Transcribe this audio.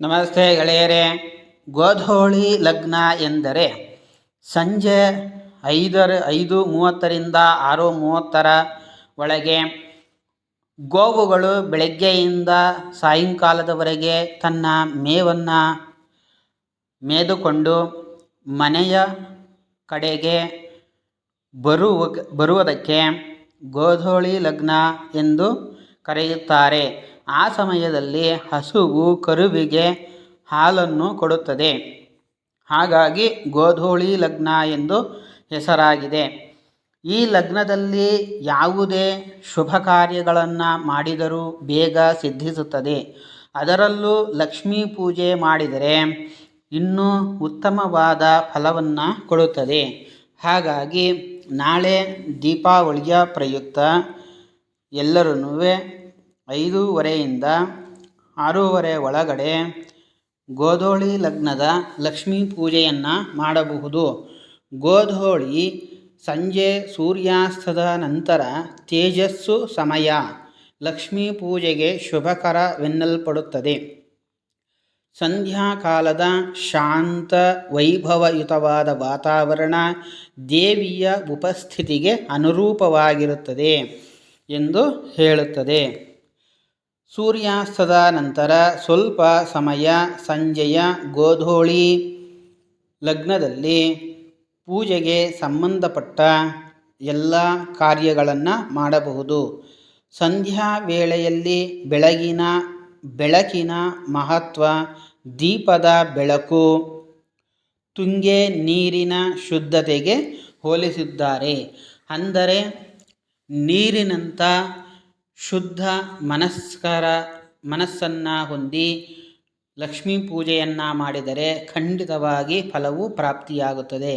ನಮಸ್ತೆ ಗೆಳೆಯರೇ, ಗೋಧೋಳಿ ಲಗ್ನ ಎಂದರೆ ಸಂಜೆ ಐದರ, ಐದು ಮೂವತ್ತರಿಂದ ಆರು ಮೂವತ್ತರ ಒಳಗೆ ಗೋವುಗಳು ಬೆಳಗ್ಗೆಯಿಂದ ಸಾಯಂಕಾಲದವರೆಗೆ ತನ್ನ ಮೇವನ್ನು ಮೇದುಕೊಂಡು ಮನೆಯ ಕಡೆಗೆ ಬರುವ, ಬರುವುದಕ್ಕೆ ಗೋಧೋಳಿ ಲಗ್ನ ಎಂದು ಕರೆಯುತ್ತಾರೆ. ಆ ಸಮಯದಲ್ಲಿ ಹಸುವು ಕರುವಿಗೆ ಹಾಲನ್ನು ಕೊಡುತ್ತದೆ. ಹಾಗಾಗಿ ಗೋಧೂಳಿ ಲಗ್ನ ಎಂದು ಹೆಸರಾಗಿದೆ. ಈ ಲಗ್ನದಲ್ಲಿ ಯಾವುದೇ ಶುಭ ಕಾರ್ಯಗಳನ್ನು ಮಾಡಿದರೂ ಬೇಗ ಸಿದ್ಧಿಸುತ್ತದೆ. ಅದರಲ್ಲೂ ಲಕ್ಷ್ಮೀ ಪೂಜೆ ಮಾಡಿದರೆ ಇನ್ನೂ ಉತ್ತಮವಾದ ಫಲವನ್ನು ಕೊಡುತ್ತದೆ. ಹಾಗಾಗಿ ನಾಳೆ ದೀಪಾವಳಿಯ ಪ್ರಯುಕ್ತ ಎಲ್ಲರೂ ಐದೂವರೆಯಿಂದ ಆರೂವರೆ ಒಳಗಡೆ ಗೋಧೋಳಿ ಲಗ್ನದ ಲಕ್ಷ್ಮೀ ಪೂಜೆಯನ್ನು ಮಾಡಬಹುದು. ಗೋಧೋಳಿ ಸಂಜೆ ಸೂರ್ಯಾಸ್ತದ ನಂತರ ತೇಜಸ್ಸು ಸಮಯ. ಲಕ್ಷ್ಮೀ ಪೂಜೆಗೆ ಶುಭಕರವೆನ್ನಲ್ಪಡುತ್ತದೆ. ಸಂಧ್ಯಾಕಾಲದ ಶಾಂತ ವೈಭವಯುತವಾದ ವಾತಾವರಣ ದೇವಿಯ ಉಪಸ್ಥಿತಿಗೆ ಅನುರೂಪವಾಗಿರುತ್ತದೆ ಎಂದು ಹೇಳುತ್ತದೆ. ಸೂರ್ಯಾಸ್ತದ ನಂತರ ಸ್ವಲ್ಪ ಸಮಯ ಸಂಜೆಯ ಗೋಧೋಳಿ ಲಗ್ನದಲ್ಲಿ ಪೂಜೆಗೆ ಸಂಬಂಧಪಟ್ಟ ಎಲ್ಲ ಕಾರ್ಯಗಳನ್ನು ಮಾಡಬಹುದು. ಸಂಧ್ಯಾ ವೇಳೆಯಲ್ಲಿ ಬೆಳಗಿನ, ಬೆಳಕಿನ ಮಹತ್ವ, ದೀಪದ ಬೆಳಕು, ತುಂಗೆ ನೀರಿನ ಶುದ್ಧತೆಗೆ ಹೋಲಿಸಿದ್ದಾರೆ. ಅಂದರೆ ನೀರಿನಂಥ ಶುದ್ಧ ಮನಸ್ಕರ ಮನಸ್ಸನ್ನು ಹೊಂದಿ ಲಕ್ಷ್ಮೀ ಪೂಜೆಯನ್ನು ಮಾಡಿದರೆ ಖಂಡಿತವಾಗಿ ಫಲವು ಪ್ರಾಪ್ತಿಯಾಗುತ್ತದೆ.